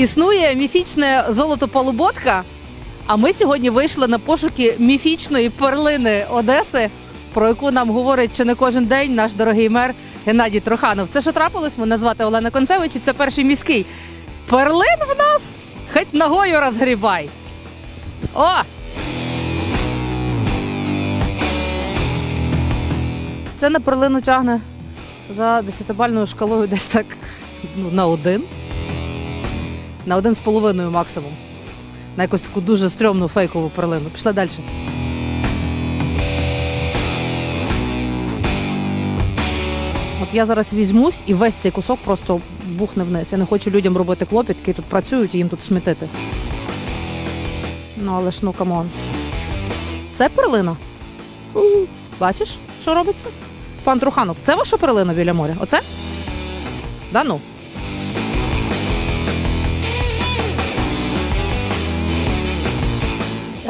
Існує міфічне золото полуботка, а ми сьогодні вийшли на пошуки міфічної перлини Одеси, про яку нам говорить чи не кожен день наш дорогий мер Геннадій Троханов. Це що трапилось? Мене звати Олена Концевич, і це перший міський. Перлин в нас хоч ногою розгрібай. О! Це на перлину тягне за десятибальною шкалою десь так ну, на один. На один з половиною максимум. На якусь таку дуже стрьомну фейкову перлину. Пішли далі. От я зараз візьмусь і весь цей кусок просто бухне вниз. Я не хочу людям робити клопіт, які тут працюють і їм тут смітити. Ну, але ж ну камон. Це перлина. Бачиш, що робиться? Пан Труханов, це ваша перлина біля моря? Оце? Да ну.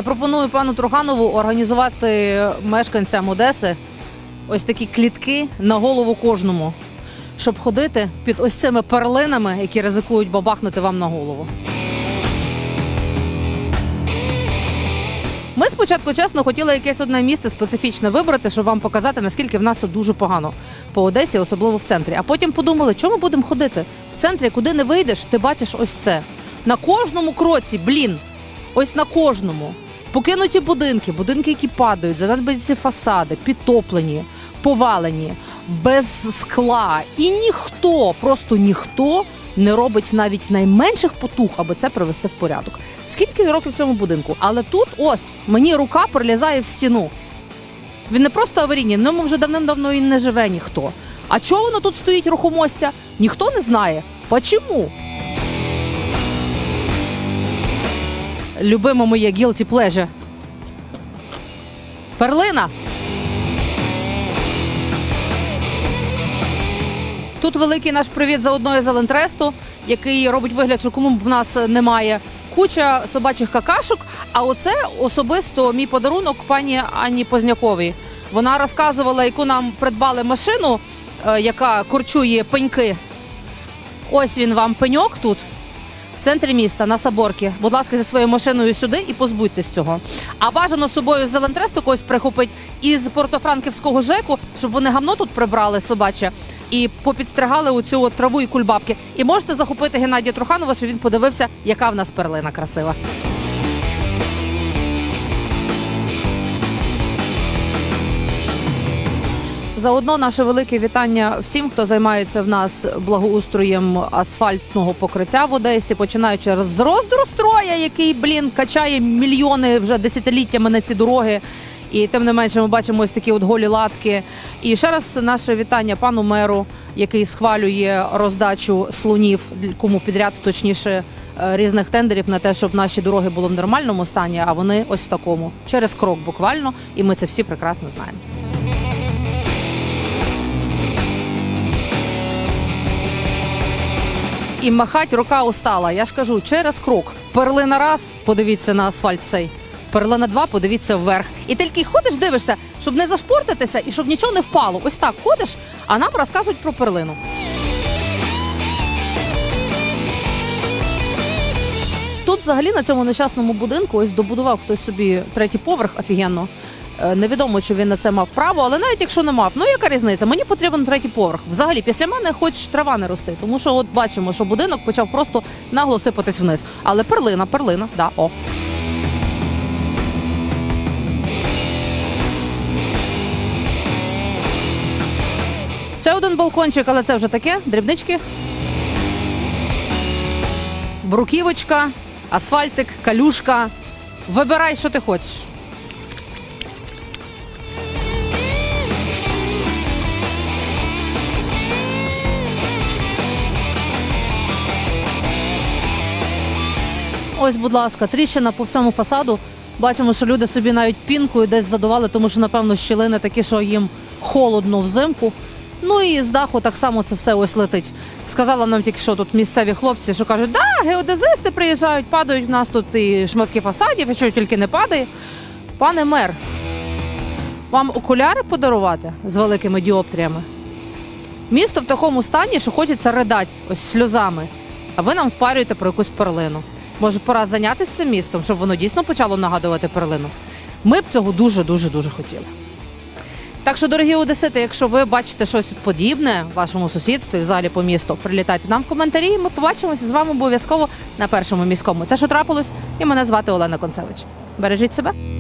Я пропоную пану Труханову організувати мешканцям Одеси ось такі клітки на голову кожному, щоб ходити під ось цими перлинами, які ризикують бабахнути вам на голову. Ми спочатку чесно хотіли якесь одне місце специфічне вибрати, щоб вам показати, наскільки в нас дуже погано по Одесі, особливо в центрі. А потім подумали, чому будемо ходити в центрі, куди не вийдеш, ти бачиш ось це. На кожному кроці, блін, ось на кожному. Покинуті будинки, будинки, які падають, занедбані фасади, підтоплені, повалені, без скла. І ніхто, просто ніхто не робить навіть найменших потух, аби це привести в порядок. Скільки років цьому будинку? Але тут ось мені рука прилізає в стіну. Він не просто аварійний, в ньому вже давним-давно і не живе ніхто. А чого воно тут стоїть рухомостя? Ніхто не знає. Почому? Любимо моє guilty pleasure. Перлина. Тут великий наш привіт заодно із Елентресту, який робить вигляд, що Колумб в нас немає. Куча собачих какашок. А оце особисто мій подарунок пані Анні Позняковій. Вона розказувала, яку нам придбали машину, е, яка корчує пеньки. Ось він вам пеньок тут. В центрі міста на Саборці. Будь ласка, зі своєю машиною сюди і позбудьтесь цього. А бажано з собою Зелентресту когось прихопить із Портофранківського ЖЕКу, щоб вони гамно тут прибрали собаче і попідстригали у цю траву і кульбабки. І можете захопити Геннадія Труханова, щоб він подивився, яка в нас перлина красива. Заодно наше велике вітання всім, хто займається в нас благоустроєм асфальтного покриття в Одесі, починаючи з роздростроя, який блін качає мільйони вже десятиліттями на ці дороги. І тим не менше, ми бачимо ось такі от голі латки. І ще раз наше вітання пану меру, який схвалює роздачу слонів кому підряд, точніше е, різних тендерів на те, щоб наші дороги були в нормальному стані, а вони ось в такому через крок буквально. І ми це всі прекрасно знаємо. І махать рука устала. Я ж кажу, через крок. Перлина раз, подивіться на асфальт цей. Перлина два, подивіться вверх. І тільки ходиш, дивишся, щоб не зашпортитися і щоб нічого не впало. Ось так ходиш, а нам розказують про перлину. Тут взагалі на цьому нещасному будинку ось добудував хтось собі третій поверх офігенно. Е, Невідомо, чи він на це мав право, але навіть якщо не мав, ну яка різниця? Мені потрібен третій поверх. Взагалі, після мене хоч трава не рости, тому що от бачимо, що будинок почав просто нагло сипатись вниз. Але перлина, перлина, да, о. Ще один балкончик, але це вже таке, дрібнички. Бруківочка, асфальтик, калюшка. Вибирай, що ти хочеш. Ось, будь ласка, тріщина по всьому фасаду. Бачимо, що люди собі навіть пінкою десь задували, тому що, напевно, щілини такі, що їм холодно взимку. Ну і з даху так само це все ось летить. Сказала нам тільки, що тут місцеві хлопці, що кажуть, да, геодезисти приїжджають, падають в нас тут і шматки фасадів, і що тільки не падає. Пане мер, вам окуляри подарувати з великими діоптріями? Місто в такому стані, що хочеться ридати ось сльозами. а ви нам впарюєте про якусь перлину. Може, пора зайнятися цим містом, щоб воно дійсно почало нагадувати перлину. Ми б цього дуже дуже дуже хотіли. Так що, дорогі одесити, якщо ви бачите щось подібне в вашому сусідстві, взагалі по місту, прилітайте нам в коментарі. Ми побачимося з вами обов'язково на першому міському. Це що трапилось, і мене звати Олена Концевич. Бережіть себе.